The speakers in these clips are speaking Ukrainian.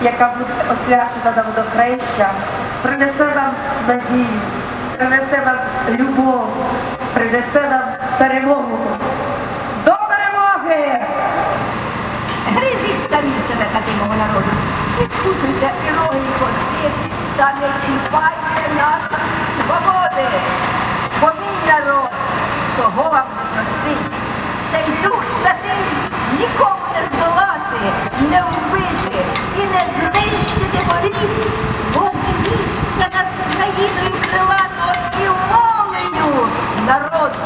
яка буде освячена на водохреща, принесе нам надію, принесе нам любов, принесе нам перемогу. До перемоги! Гризіть самі себе такого народу. Відкушуйте і роги і коси, та не чіпайте нашої свободи. Бо мій народ того вам не простить. Цей дух святий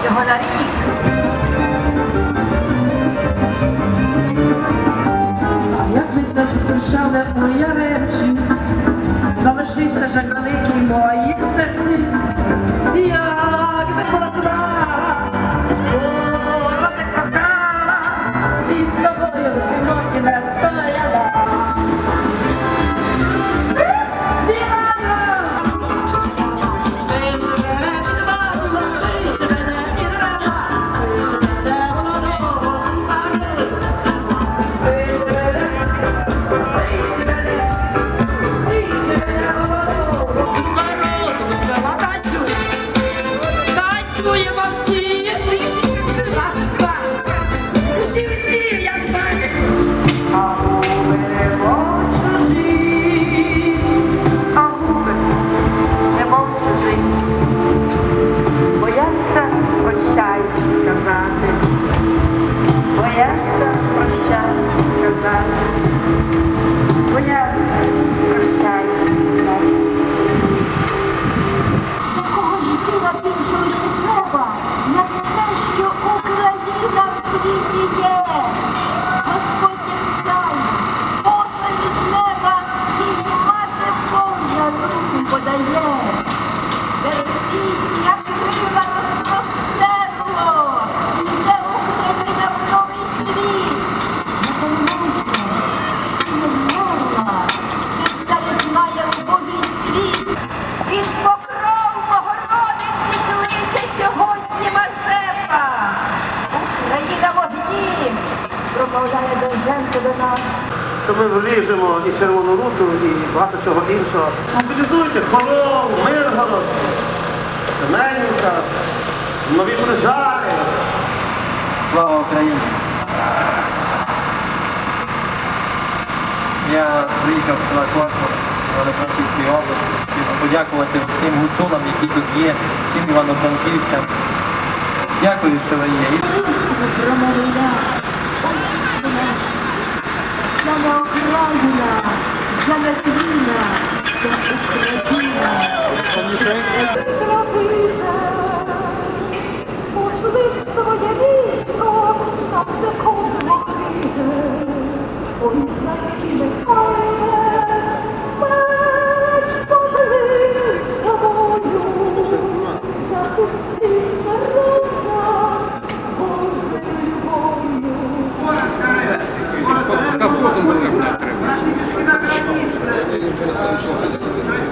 його на рік. Як ми зустрічали моя речі, залишився же великий в Yeah. Промовляє Довженко до нас. то ми вліжемо і червону руту, і багато чого іншого. Мобілізуйте Хорол, Миргород, Семенівка, нові Прижари. Слава Україні! Я приїхав з села Кошмар, Івано-Франківської області, щоб подякувати всім гуцулам, які тут є, всім івано-франківцям. Дякую, що ви є. Слава Україна, слава Україна, Jeżeli wykorzystaliśmy